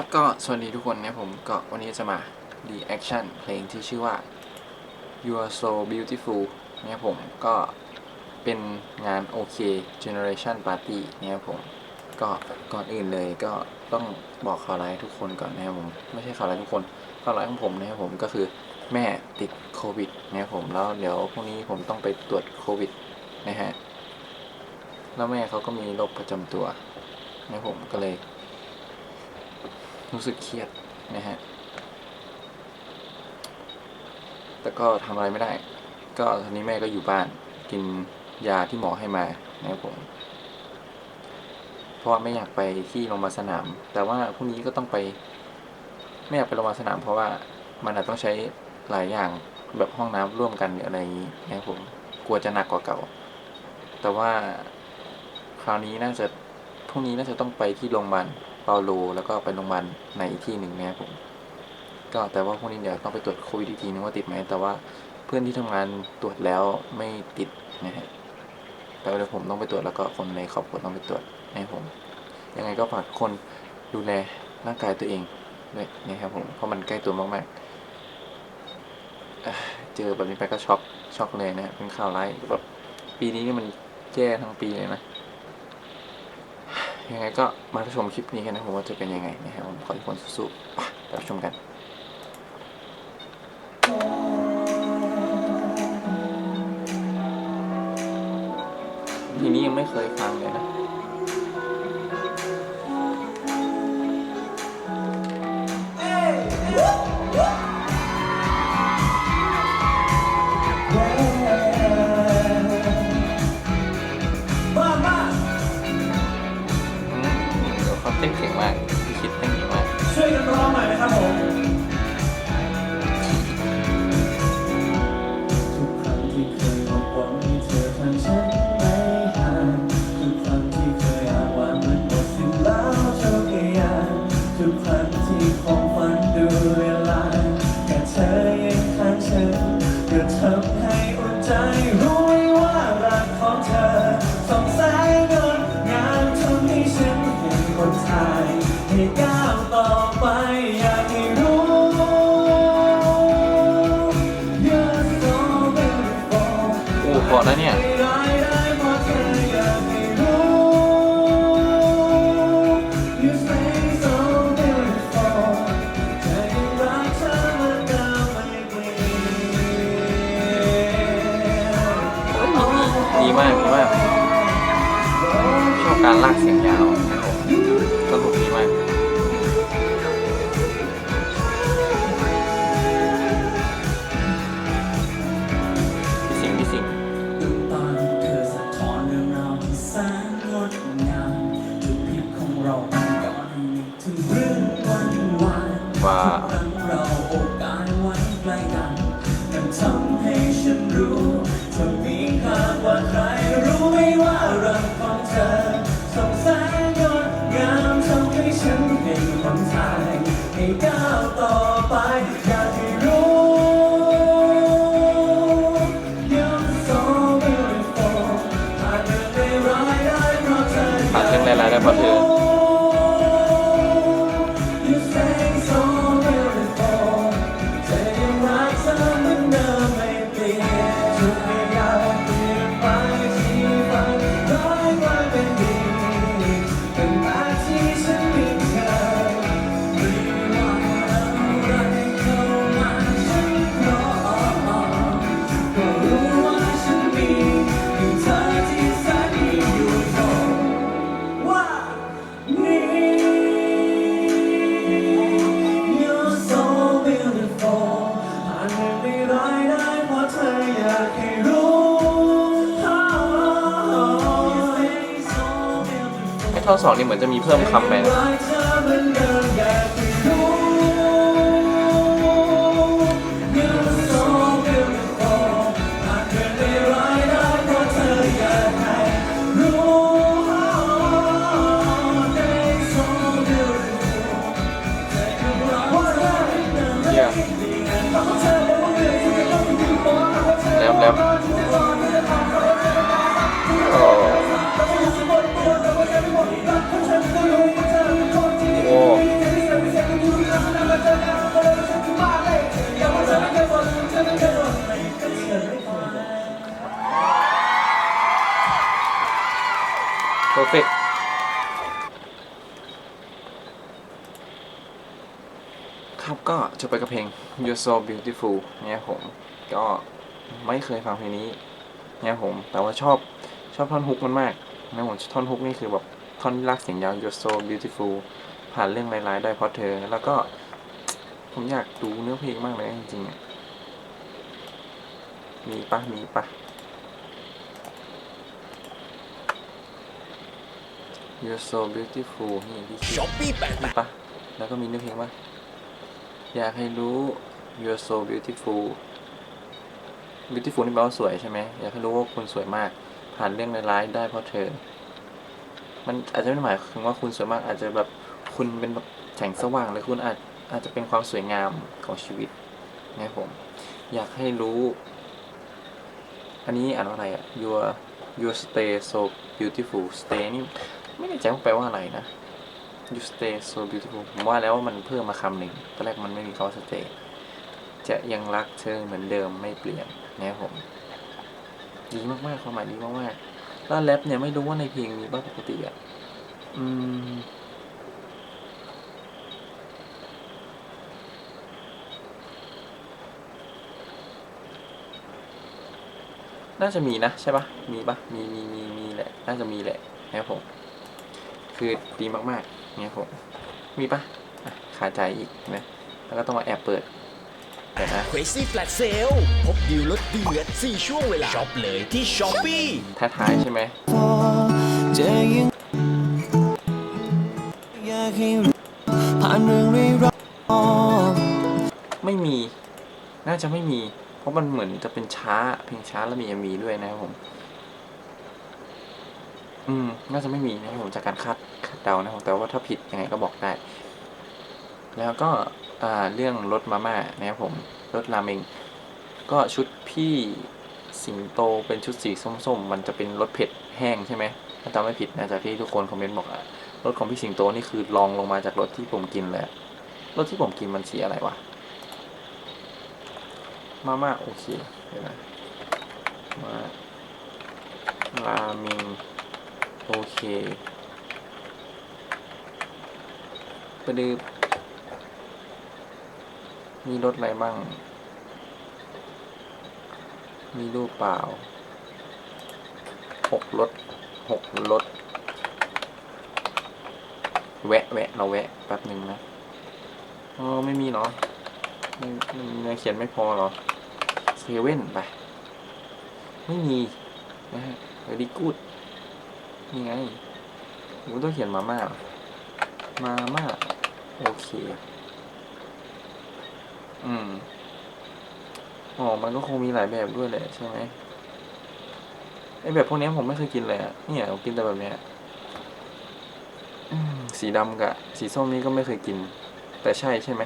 ครับก็สวัสดีทุกคนนะผมก็วันนี้จะมา reaction เพลงที่ชื่อว่า You Are So Beautiful เนี่ยผมก็เป็นงาน OK Generation Party เนี่ยผมก็ก่อนอื่นเลยก็ต้องบอกข่าวร้ายทุกคนก่อนนะครับผมไม่ใช่ข่าวร้ายทุกคนข่าวร้ายของผมนะครับผมก็คือแม่ติดโควิดนะครับผมแล้วเดี๋ยวพรุ่งนี้ผมต้องไปตรวจโควิดนะฮะแล้วแม่เขาก็มีโรคประจำตัวนะครับผมก็เลย รู้สึกเครียดนะฮะ แต่ก็ทำอะไรไม่ได้ ก็ตอนนี้แม่ก็อยู่บ้าน กินยาที่หมอให้มานะครับผมเพราะว่าไม่อยากไปที่โรงพยาบาลสนาม แต่ว่าพรุ่งนี้ก็ต้องไป ไม่อยากไปโรงพยาบาลสนาม เพราะว่ามันอาจต้องใช้หลายอย่างแบบห้องน้ำร่วมกันออะไรอย่างนี้นะครับผมกลัวจะหนักกว่าเก่า แต่ว่าคราวนี้น่าจะพรุ่งนี้น่าจะต้องไปที่โรงพยาบาล เปาโลแล้วก็ไปโรงพยาบาลในอีกที่หนึ่งนะครับผมก็แต่ว่าพวกนี้เดี๋ยวต้องไปตรวจโควิดอีกทีนึงว่าติดไหมแต่ว่าเพื่อนที่ทำงานตรวจแล้วไม่ติดนะฮะแต่ว่าเดี๋ยวผมต้องไปตรวจแล้วก็คนในครอบครัวต้องไปตรวจนะครับผมยังไงก็ฝากคนดูแลร่างกายตัวเองด้วยนะครับผมเพราะมันใกล้ตัวมากๆเจอแบบนี้ไปก็ช็อกช็อกเลยนะฮะเป็นข่าวร้ายแบบปีนี้นี่มันแย่ทั้งปีเลยนะ ยังไงก็มาชมคลิปนี้กันนะผมว่าจะเป็นยังไงนะครับผมขอทุกคนสู้ๆไปไปรับชมกันทีนี้ยังไม่เคยฟังเลยนะ เดี๋ยวเขาเต้นเก่งมากพี่คิดเต้นเก่งมาก ช่วยกันร้องหน่อยนะครับผมทุกครั้งที่เคยบอกหวังให้เธอทางฉันไม่ห่างทุกครั้งที่เคยอ้างว่ามันหมดสิ้นแล้วเท่ากี่อย่างทุกครั้งที่ความฝันดูเวลาแค่เธอยังข้างฉันก็ทำให้อุ่นใจรู้ไว้ว่ารักของเธอ รู้เธอมีค่ากว่าใครรู้ไหมว่ารักของเธอส่องแสงงดงามทำให้ฉันเห็นหนทางให้ก้าวต่อไปอยากให้รู้ You're so beautiful หากเรื่องไร้ายได้เพราะเธอ หากเธอได้ร้ายได้เพราะเธอ ข้อสองนี่เหมือนจะมีเพิ่มคำไปนะ จบไปกับเพลง You're So Beautiful เนี่ยผมก็ไม่เคยฟังเพลงนี้เนี่ยผม แต่ว่าชอบชอบท่อนฮุกมันมากนะผมท่อนฮุกนี่คือแบบท่อนที่ลากเสียงยาว You're So Beautiful ผ่านเรื่องร้ายๆได้เพราะเธอ แล้วก็ผมอยากดูเนื้อเพลงมากเลยจริงๆอะมีปะมีปะ You're so beautiful นี่พี่คิดช้อปปี้แปดมีปะแล้วก็มีเนื้อเพลงว่า อยากให้รู้ You're so beautiful beautiful นี่แปลว่าสวยใช่ไหมอยากให้รู้ว่าคุณสวยมาก ผ่านเรื่องร้ายๆได้เพราะเธอ มันอาจจะไม่ได้หมายถึงว่าคุณสวยมากอาจจะแบบคุณเป็นแบบแสงสว่างหรือคุณอาจอาจจะเป็นความสวยงามของชีวิตนะผม อยากให้รู้ อันนี้อ่านว่าอะไรอะ your your stay so beautiful stay นี่ไม่แน่ใจว่าแปลว่าอะไรนะ you stay so beautiful ผมว่าแล้วว่ามันเพิ่มมาคำหนึ่งตอนแรกมันไม่มีคำว่า stay จะยังรักเธอเหมือนเดิมไม่เปลี่ยนนะครับผม ดีมากๆความหมายดีมากๆแล้วแรปเนี่ยไม่รู้ว่าในเพลงมีบ้างปกติอะอืมน่าจะมีนะใช่ปะมีปะมีมีมีมีแหละ น่าจะมีแหละนะครับผม คือดีมาก ๆ เนี่ยผม มีปะอะขาดใจอีกนะแล้วก็ต้องมาแอบเปิดเดี๋ยวนะเ r a z y Flash Sale พบดีลลดเดือด 4 ช่วงเวลาช็อปเลยที่ช้อปปี้ท้ายๆใช่ไหมพอจะยังอยากให้รู้ผ่านเรื่องร้ายๆไม่มี น่าจะไม่มี เพราะมันเหมือนจะเป็นช้า เพลงช้าแล้วมี MV ด้วยนะครับผม อืม น่าจะไม่มีนะครับผมจากการคาดคาดเดานะครับผมแต่ว่าถ้าผิดยังไงก็บอกได้ แล้วก็อ่าเรื่องรถมาม่านะครับผมรถราเมง ก็ชุดพี่สิงโตเป็นชุดสีส้มๆ มันจะเป็นรสเผ็ดแห้งใช่ไหมถ้าจำไม่ผิดนะจากที่ทุกคนคอมเมนต์บอกอะรถของพี่สิงโตนี่คือลองลงมาจากรถที่ผมกินเลยรถที่ผมกินมันสีอะไรวะมาม่าโอเคเดี๋ยวนะมาราเมง โอเคประดือมีรถอะไรบ้าง มีรูปเปล่าหกรถหกรถ แวะ แวะ เราแวะ แป๊บหนึ่งนะอ๋อไม่มีเนาะมันมันเขียนไม่พอเหรอเซเว่นไป ไม่มีนะฮะดีกูด นี่ไงผมต้องเขียนมาม่ามาม่าโอเค อืม อ๋อ มันก็คงมีหลายแบบด้วยแหละใช่ไหมไอแบบพวกนี้ผมไม่เคยกินเลยอะเนี่ยผมกินแต่แบบเนี้ยสีดำกับสีส้มนี้ก็ไม่เคยกิน แต่ใช่ใช่ไหม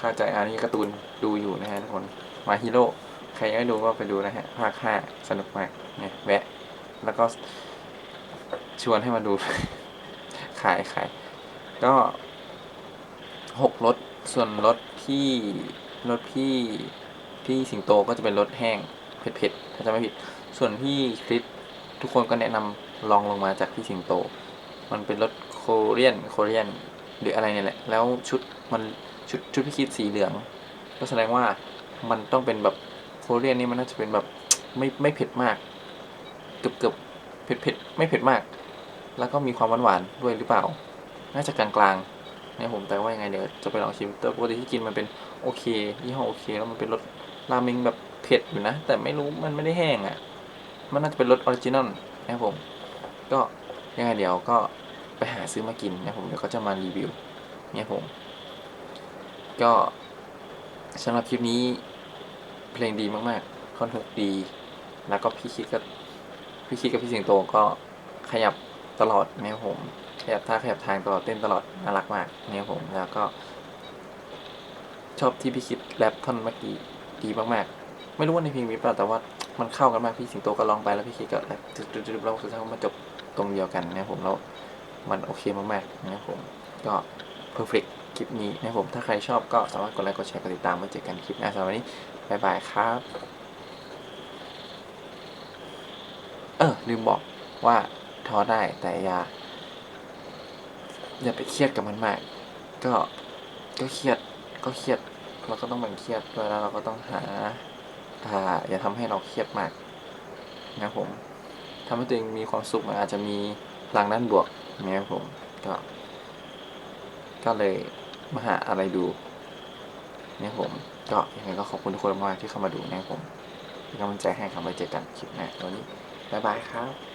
เข้าใจอันนี้การ์ตูนดูอยู่นะฮะทุกคนมาฮีโร่ใครยังไม่ดูก็ไปดูนะฮะภาคห้าสนุกมากเนี่ยแวะ แล้วก็ชวนให้มาดู ขายขายก็หกรถส่วนรถที่รถพี่พี่สิงโตก็จะเป็นรถแห้งเผ็ดๆถ้าจะไม่ผิด ส่วนพี่คริสทุกคนก็แนะนำลองลงมาจากพี่สิงโต มันเป็นรถโคเรียนโคเรียนหรืออะไรเนี่ยแหละ แล้วชุดมัน ชุดชุดพี่คิดสีเหลือง ก็แสดงว่ามันต้องเป็นแบบโคเรียนนี่มันน่าจะเป็นแบบไม่ไม่เผ็ดมาก เกือบเกือบเผ็ดเผ็ดไม่เผ็ดมาก แล้วก็มีความหวานหวานๆด้วยหรือเปล่า น่าจะกลางกลางๆเนี่ยผมแต่ว่ายังไงเดี๋ยวจะไปลองชิมแต่ปกติที่กินมันเป็นโอเคยี่ห้อโอเค แล้วมันเป็นรสราเมงแบบเผ็ดอยู่นะ แต่ไม่รู้มันไม่ได้แห้งอะ มันน่าจะเป็นรสออริจินอลนะครับผม ก็ยังไงเดี๋ยวก็ไปหาซื้อมากินนะผมเดี๋ยวก็จะมารีวิวเนี่ยผม ก็สำหรับคลิปนี้เพลงดีมากๆคอนเทุกดี แล้วก็พี่คิดก็พี่คิดกับพี่สิงโตก็ขยับตลอดนะผม ขยับท่าขยับทางตลอดเต้นตลอดน่ารักมากนะผมแล้วก็ ชอบที่พี่คิดแรปท่อนเมื่อกี้ดีมากๆ ไม่รู้ว่าในเพลงมีเปล่าแต่ว่ามันเข้ากันมากพี่สิงโตก็ร้องไปแล้วพี่คิดก็แรปจุดๆๆแล้วสุดท้ายก็มาจบตรงเดียวกันนะผมแล้วมันโอเคมากๆนะผมก็ perfect เค ลิปนี้นะผมถ้าใครชอบก็สามารถกดไลค์กดแชร์กดติดตามไว้เจอกันคลิปหน้าสำหรับวันนี้บ๊ายบายครับเออลืมบอกว่าท้อได้แต่อย่าอย่าไปเครียดกับมันมาก ก็ก็เครียดก็เครียดเราก็ต้องแบ่งเครียดด้วยแล้วเราก็ต้องหาอ่าอย่าทำให้เราเครียดมากนะผมทำให้ตัวเองมีความสุขมันอาจจะมีพลังด้านบวกนะครับผมก็ก็เลย มาหาอะไรดูนะครับผม ก็ยังไงก็ขอบคุณทุกคนมากที่เข้ามาดูนะครับผมเป็นกำลังใจให้ครับไว้เจอกันคลิปหน้าวันนี้บ๊ายบายครับ